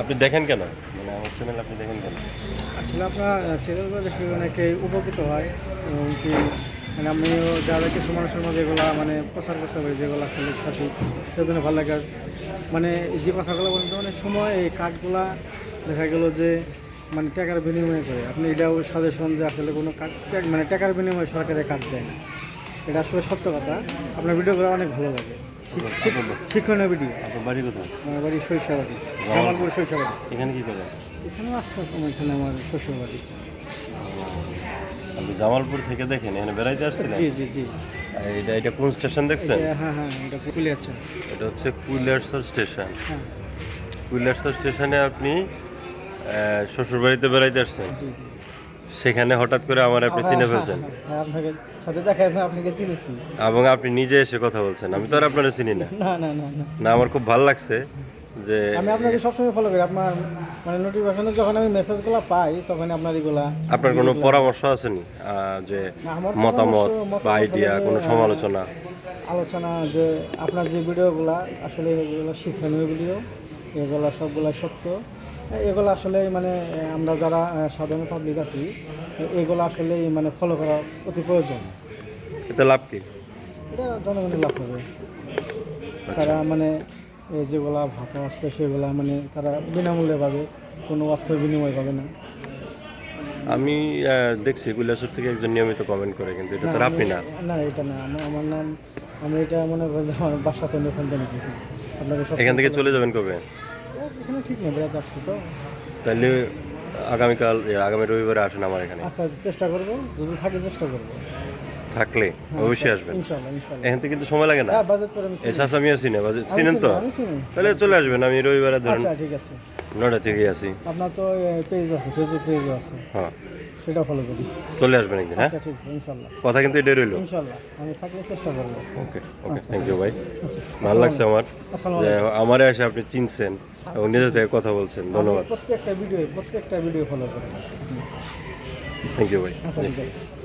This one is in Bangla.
আপনি দেখেন কেন? মানে আমার চ্যানেল আপনি দেখেন কেন? আসলে আপনার চ্যানেলগুলো দেখে অনেকে উপকৃত হয় এবং কি মানে আমিও যারা কিছু মানুষের মধ্যে এগুলো মানে প্রচার করতে পারি, যেগুলো আসলে সঠিক, সেজন্য ভালো লাগে। মানে যে কথাগুলো বলতে অনেক সময় এই কার্ডগুলা দেখা গেল যে মানে টাকার বিনিময়ে করে। আপনি এটাও সাজেশন যে আসলে কোনো কার্ড মানে টাকার বিনিময়ে সরকারের কার্ড দেয় না। এটা আসলে সত্য কথা। আপনার ভিডিওগুলো অনেক ভালো লাগে। শিক্ষণীয় ভিডিও আপনার বাড়ি কোথায়? আমার বাড়ি শৈশবাড়ি জামালপুর শৈশবাড়ি। এখানে কি করেন এখানেও আসতে এখানে আমার শ্বশুরবাড়ি আপনি জামালপুর থেকে দেখেন এখানে বেড়াইতে আসছিলেন? জি জি জি। এটা এটা কোন স্টেশন দেখছেন? এটা- হ্যাঁ হ্যাঁ এটা এটা হচ্ছে কুইলার্সর স্টেশন। হ্যাঁ। স্টেশনে আপনি শ্বশুরবাড়িতে বেড়াইতে আসছেন? জি জি। সেখানে হঠাৎ করে আমার আপনি চিনে হ্যাঁ, ফেলছেন। হ্যাঁ, হ্যাঁ, আপনাকে সাথে দেখা আপনাকে চিনেছি। এবং আপনি নিজে এসে কথা বলছেন আমি তো আর আপনারা চিনি না। না না না না। না আমার খুব ভালো লাগছে যে আমি আপনাকে সবসময় ফলো করি আপনার মানে নোটিফিকেশনে যখন আমি মেসেজগুলো পাই তখন আপনার এগুলা আপনার কোনো পরামর্শ যে না, আমার মতামত বা আইডিয়া কোনো সমালোচনা? আলোচনা যে আপনার যে ভিডিওগুলা আসলে এগুলো শিক্ষণীয় ভিডিও এগুলো সবগুলা সত্য। এগুলো আসলে মানে আমরা যারা সাধারণ পাবলিক আছি এগুলো আসলে মানে ফলো করা অতি প্রয়োজন। এটা লাভ কি? এটা জনগণের লাভ হবে। তারা মানে এই যেগুলা ভাতা আসছে সেগুলা মানে তারা বিনামূল্যে পাবে কোনো অর্থ বিনিময় পাবে না। আমি দেখছি কৈলাসর থেকে একজন নিয়মিত কমেন্ট করে কিন্তু এটা তো আপনি না। না এটা না আমার- নাম আমি এটা মনে করি আমার বাসা তো এখান থেকে আপনাকে এখান থেকে চলে যাবেন কবে? এখানে ঠিক বেড়াতে আসছি তো। তাহলে আগামীকাল আগামী রবিবারে আসেন আমার এখানে। আচ্ছা চেষ্টা করব যদি থাকে চেষ্টা করব। থাকলে অবশ্যই আসবেন। এখান থেকে কিন্তু সময় লাগে না। হ্যাঁ বাজেট আমি এ চিনি। চাষা চিনে বাজে- চিনেন তো? তাহলে চলে আসবেন আমি রবিবারে ধরেন। আচ্ছা ঠিক আছে। নয়টা থেকে আসি। আপনার তো পেজ আছে ফেসবুক পেজও আছে। হ্যাঁ। সেটা ফলো করি। চলে আসবেন একদিন হ্যাঁ? আচ্ছা ঠিক আছে ইনশাল্লাহ। কথা কিন্তু এটাই রইল। ইনশাল্লাহ আমি থাকলে চেষ্টা করব। ওকে ওকে থ্যাংক ইউ ভাই। আচ্ছা ভালো লাগছে আমার। যে আমারে এসে আপনি চিনছেন এবং নিজের থেকে কথা বলছেন। ধন্যবাদ। প্রত্যেকটা ভিডিও প্রত্যেকটা ভিডিও ফলো করেন থ্যাংক ইউ ভাই। আচ্ছা আছে।